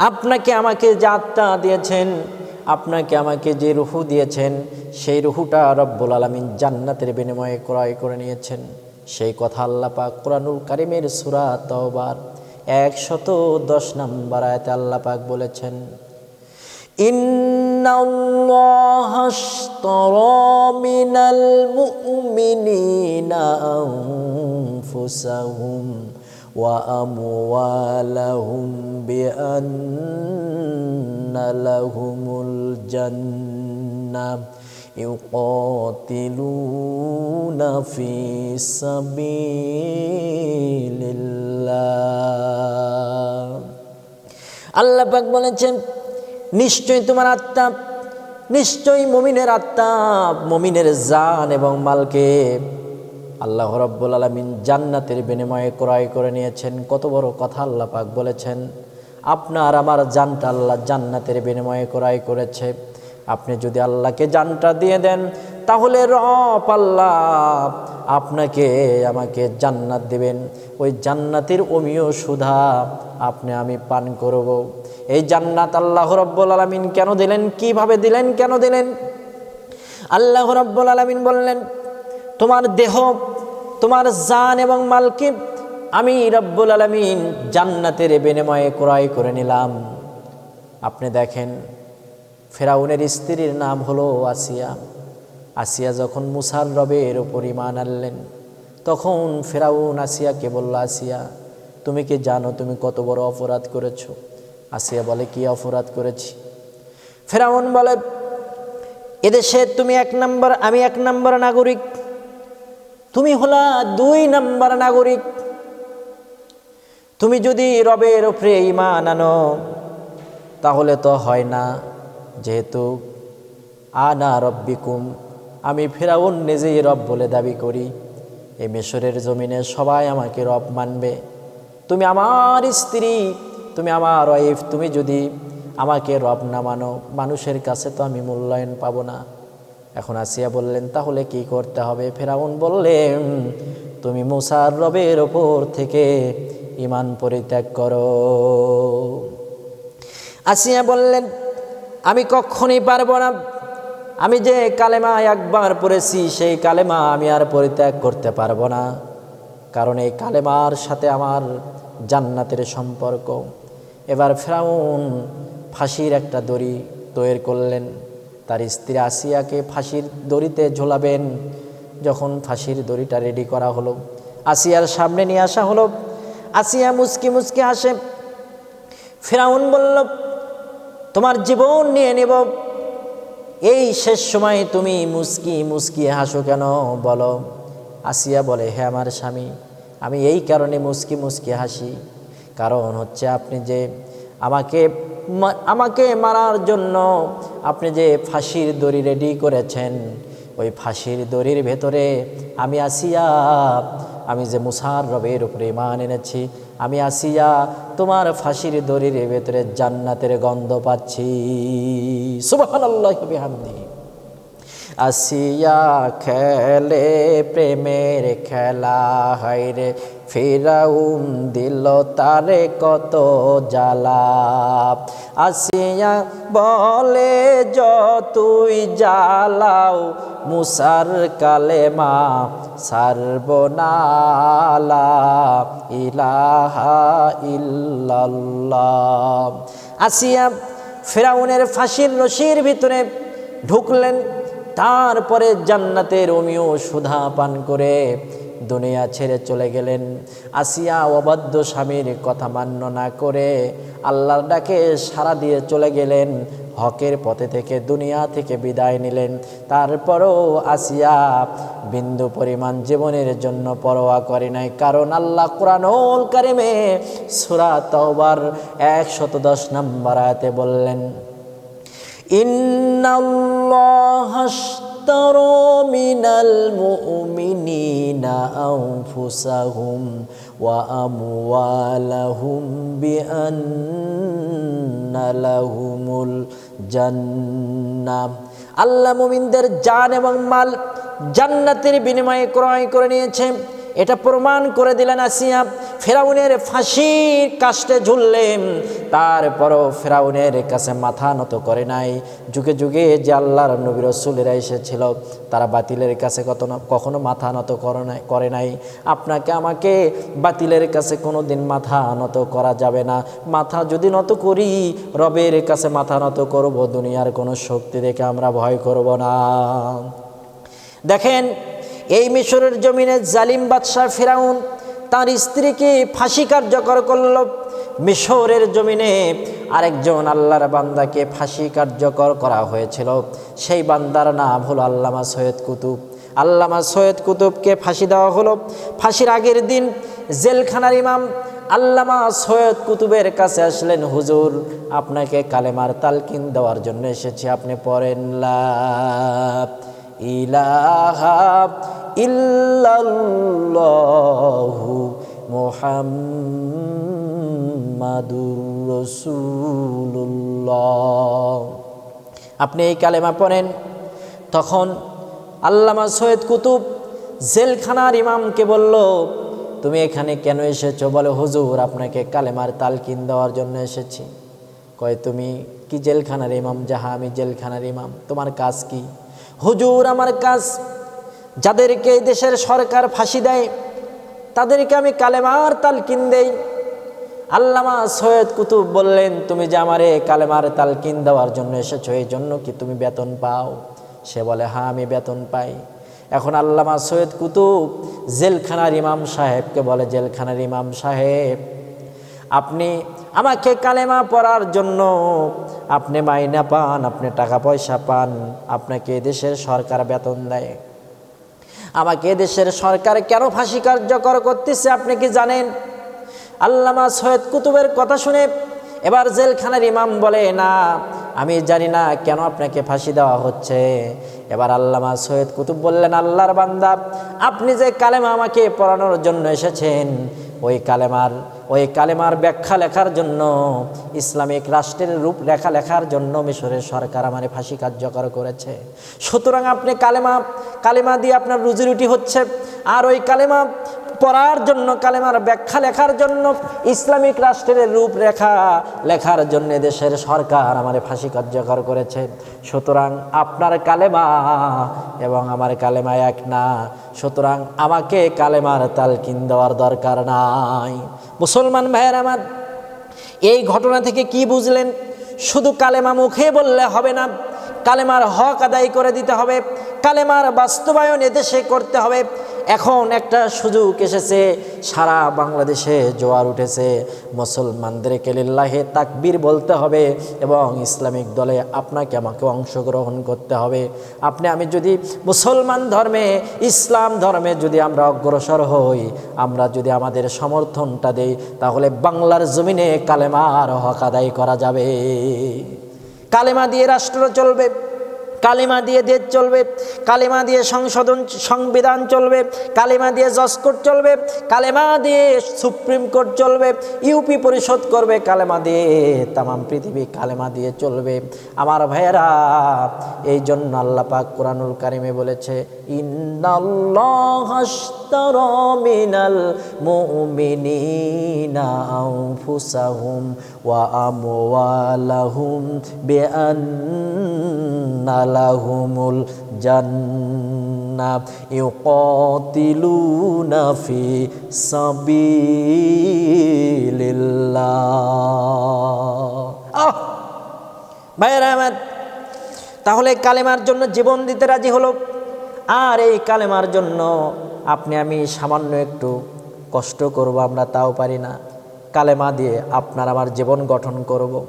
আপনাকে আমাকে যে আত্মা দিয়েছেন আপনাকে আমাকে যে রুহু দিয়েছেন সেই রুহুটা রব্বুল আলমিন জান্নাতের বিনিময়ে ক্রয় করে নিয়েছেন সেই কথা আল্লাহ পাক কোরআনুল কারিমের সুরা তওবার একশত দশ নম্বর আয়তে আল্লাহ পাক বলেছেন إن الله اشترى من المؤمنين أنفسهم وأموالهم بأن لهم الجنة يقاتلون في سبيل الله আল্লাহ পাক বলেছেন নিশ্চয়ই তোমার আত্মা নিশ্চয়ই মমিনের আত্মা মমিনের জান এবং মালকে আল্লাহ রব্বুল আলমিন জান্নাতের বিনিময়ে ক্রয় করে নিয়েছেন। কত বড় কথা আল্লাহ পাক বলেছেন। আপনার আমার জানটা আল্লাহ জান্নাতের বিনিময়ে ক্রয় করেছে। আপনি যদি আল্লাহকে জানটা দিয়ে দেন, তাহলে রব আল্লাহ আপনাকে, আমাকে জান্নাত দিবেন। ওই জান্নাতের অমিয় সুধা আপনি, আমি পান করব। এই জান্নাত আল্লাহ রব্বুল আলমিন কেন দিলেন? কীভাবে দিলেন? কেন দিলেন? আল্লাহ রব্বুল আলমিন বললেন তোমার দেহ, তোমার জান এবং মালকে আমি রব্বুল আলমিন জান্নাতের বিনিময়ে ক্রয় করে নিলাম। আপনি দেখেন, ফেরাউনের স্ত্রীর নাম হলো আসিয়া। আসিয়া যখন মুসার রবের ওপর ইমান আনলেন, তখন ফেরাউন আসিয়াকে বলল, আসিয়া, তুমি কি জানো তুমি কত বড় অপরাধ করেছ? আসিয়া বলে, কি অপরাধ করেছি? ফেরাউন বলে, এদেশে তুমি এক নম্বর, আমি এক নম্বর নাগরিক তুমি হলা দুই নম্বর নাগরিক। তুমি যদি রবের উপরে ইমান আনো, তাহলে তো হয় না। যেহেতু, আনা রব্বিকুম, আমি ফেরাউন নিজেই রব বলে দাবি করি। এই মিশরের জমিনে সবাই আমাকে রব মানবে। তুমি আমার স্ত্রী, তুমি আমার ওয়াইফ, তুমি যদি আমাকে রব না মানো, মানুষের কাছে তো আমি মূল্যায়ন পাবো না। এখন আসিয়া বললেন, তাহলে কি করতে হবে? ফেরাউন বললেন, তুমি মুসার রবের ওপর থেকে ইমান পরিত্যাগ করো। আসিয়া বললেন, আমি কখনই পারব না। আমি যে কালেমা একবার পড়েছি, সেই কালেমা আমি আর পরিত্যাগ করতে পারব না। কারণ এই কালেমার সাথে আমার জান্নাতের সম্পর্ক। এবার ফেরাউন ফাঁসির একটা দড়ি তৈরি করলেন। তার স্ত্রী আসিয়াকে ফাঁসির দড়িতে ঝোলাবেন। যখন ফাঁসির দড়িটা রেডি করা হলো, আসিয়ার সামনে নিয়ে আসা হলো। আসিয়া মুসকি মুসকি আসে ফেরাউন বলল, তোমার জীবন নিয়ে নেব। এই শেষ সময় তুমি মুস্কি মুস্কি হাসো কেন বলো? আসিয়া বলে হ্যাঁ আমার স্বামী, আমি এই কারণে মুস্কি মুস্কি হাসি। কারণ হচ্ছে আপনি যে আমাকে আমাকে মারার জন্য আপনি যে ফাঁসির দড়ি রেডি করেছেন, ওই ফাঁসির দড়ির ভেতরে আমি আসিয়া, আমি যে মুসার রবের উপরে ইমান এনেছি, আমি আসিয়া তোমার ফাঁসির দড়ির ভেতরে জান্নাতের গন্ধ পাচ্ছি। ওয়া আসিয়া খেলে প্রেমের খেলা হাইরে ফিরাউন দিল তারে কত জ্বালা। আসিয়া বলে যতুই জ্বালাও মুসার কালেমা, সারবনালা, ইলাহা ইল্লাল্লাহ। আসিয়া ফেরাউনের ফাঁসির রশির ভিতরে ঢুকলেন। তারপরে জান্নাতের অমিও সুধা পান করে দুনিয়া ছেড়ে চলে গেলেন। আসিয়া অবাধ্য স্বামীর কথা মান্য না করে আল্লাহর ডাকে সারা দিয়ে চলে গেলেন। হকের পথে থেকে দুনিয়া থেকে বিদায় নিলেন। তারপরও আসিয়া বিন্দু পরিমাণ জীবনের জন্য পরোয়া করে নাই। কারণ আল্লাহ কোরআনুল কারিমে সুরা তওবার একশত দশ নম্বর আয়াতে বললেন إن الله اشترى من المؤمنين أنفسهم وأموالهم بأن لهم الجنة আল্লাহ মুমিনদের জান এবং মাল জান্নাতের বিনিময়ে ক্রয় করে নিয়েছে এটা প্রমাণ করে দিলেন আসিয়া ফেরাউনের ফাঁসির কাস্টে ঝুললেন, তারপরও ফেরাউনের কাছে মাথা নত করে নাই। যুগে যুগে যে আল্লাহর নবী রসুলেরা এসেছিল, তারা বাতিলের কাছে কত কখনো মাথা নত করে নাই আপনাকে আমাকে বাতিলের কাছে কোনো দিন মাথা নত করা যাবে না। মাথা যদি নত করি, রবের কাছে মাথা নত করব, দুনিয়ার কোনো শক্তি দেখে আমরা ভয় করব না। দেখেন, এই মিশরের জমিনে জালিম বাদশাহ ফেরাউন তার স্ত্রীকে ফাঁসি কার্যকর করল মিশরের জমিনে। আরেকজন আল্লাহর বান্দাকে ফাঁসি কার্যকর করা হয়েছিল। সেই বান্দার নাম হলো আল্লামা সৈয়দ কুতুব। আল্লামা সৈয়দ কুতুবকে ফাঁসি দেওয়া হলো। ফাঁসির আগের দিন জেলখানার ইমাম আল্লামা সৈয়দ কুতুবের কাছে আসলেন, হুজুর, আপনাকে কালেমার তালকিন দেওয়ার জন্য এসেছি, আপনি পড়েন লা ইলাহা ইল্লাল্লাহু মুহাম্মাদুর রাসূলুল্লাহ। আপনি এই কালেমা পড়েন, তখন আল্লামা সৈয়দ কুতুব জেলখানার ইমামকে বলল, তুমি এখানে কেন এসেছ? বলে, হুজুর, আপনাকে কালেমার তালকিন দেওয়ার জন্য এসেছি। কয়, তুমি কি জেলখানার ইমাম? যাহা আমি জেলখানার ইমাম। তোমার কাজ কি? হুজুর আমার কাজ, যাদেরকে এই দেশের সরকার ফাঁসি দেয়, তাদেরকে আমি কালেমার তালকিন দেই। আল্লামা সৈয়দ কুতুব বললেন, তুমি যে আমারে কালেমার তালকিন দেওয়ার জন্য এসেছ, এই জন্য কি তুমি বেতন পাও? সে বলে হ্যাঁ আমি বেতন পাই। এখন আল্লামা সৈয়দ কুতুব জেলখানার ইমাম সাহেবকে বলে, জেলখানার ইমাম সাহেব আপনি আমাকে কালেমা পড়ার জন্য আপনি মাইনা পান, আপনি টাকা পয়সা পান, আপনাকে দেশের সরকার বেতন দেয়। আমাকে দেশের সরকার কেন ফাঁসি কার্যকর করতেছে আপনি কি জানেন? আল্লামা সৈয়দ কুতুবের কথা শুনে এবার জেলখানার ইমাম বলে, না, আমি জানি না কেন আপনাকে ফাঁসি দেওয়া হচ্ছে। এবার আল্লামা সৈয়দ কুতুব বললেন, আল্লাহর বান্দা, আপনি যে কালেমা আমাকে পড়ানোর জন্য এসেছেন, ওই কালেমার ওই কালেমার ব্যাখ্যা লেখার জন্য, ইসলামিক রাষ্ট্রের রূপ লেখা লেখার জন্য মিশরের সরকার আমার ফাঁসি কার্যকর করেছে। সুতরাং আপনি কালেমা কালেমা দিয়ে আপনার রুজি রুটি হচ্ছে, আর ওই কালেমা পড়ার জন্য, কালেমার ব্যাখ্যা লেখার জন্য, ইসলামিক রাষ্ট্রের রূপরেখা লেখার জন্য দেশের সরকার আমার ফাঁসি কার্যকর করেছে। সুতরাং আপনার কালেমা এবং আমার কালেমা এক না। সুতরাং আমাকে কালেমার তালকিন দেওয়ার দরকার নাই। মুসলমান ভাইয়ের আমার, এই ঘটনা থেকে কি বুঝলেন? শুধু কালেমা মুখে বললে হবে না, কালেমার হক আদায় করে দিতে হবে, কালেমার বাস্তবায়ন এদেশে করতে হবে। এখন একটা সুযোগ এসেছে। সারা বাংলাদেশে জোয়ার উঠেছে। মুসলমানদেরকে লিল্লাহে তাকবীর বলতে হবে এবং ইসলামিক দলে আপনাকে আমাকে অংশগ্রহণ করতে হবে। আপনি, আমি যদি মুসলমান ধর্মে, ইসলাম ধর্মে যদি আমরা অগ্রসর হই, আমরা যদি আমাদের সমর্থনটা দেই, তাহলে বাংলার জমিনে কালেমার হক আদায় করা যাবে। কালেমা দিয়ে রাষ্ট্র চলবে। কালিমা দিয়ে দেশ চলবে, কালিমা দিয়ে সংশোধন, সংবিধান চলবে, কালিমা দিয়ে জসকোর্ট চলবে, কালেমা দিয়ে সুপ্রিম কোর্ট চলবে, ইউপি পরিষদ করবে, কালেমা দিয়ে তামাম পৃথিবী কালেমা দিয়ে চলবে। আমার ভাইয়েরা এই জন্য আল্লাহ পাক কোরআনুল কারিমে বলেছে আনফুসাহুম ওয়া লাহুমুল জান্নাহ ইউকাতিলুনা ফি সাবিলিল্লাহ আহ! ভাইয়েরা আমার, তাহলে কালেমার জন্য জীবন দিতে রাজি হলো? আর এই কালেমার জন্য আপনি আমি সামান্য একটু কষ্ট করব, আমরা তাও পারি না। কালেমা দিয়ে আপনার আমার জীবন গঠন করব।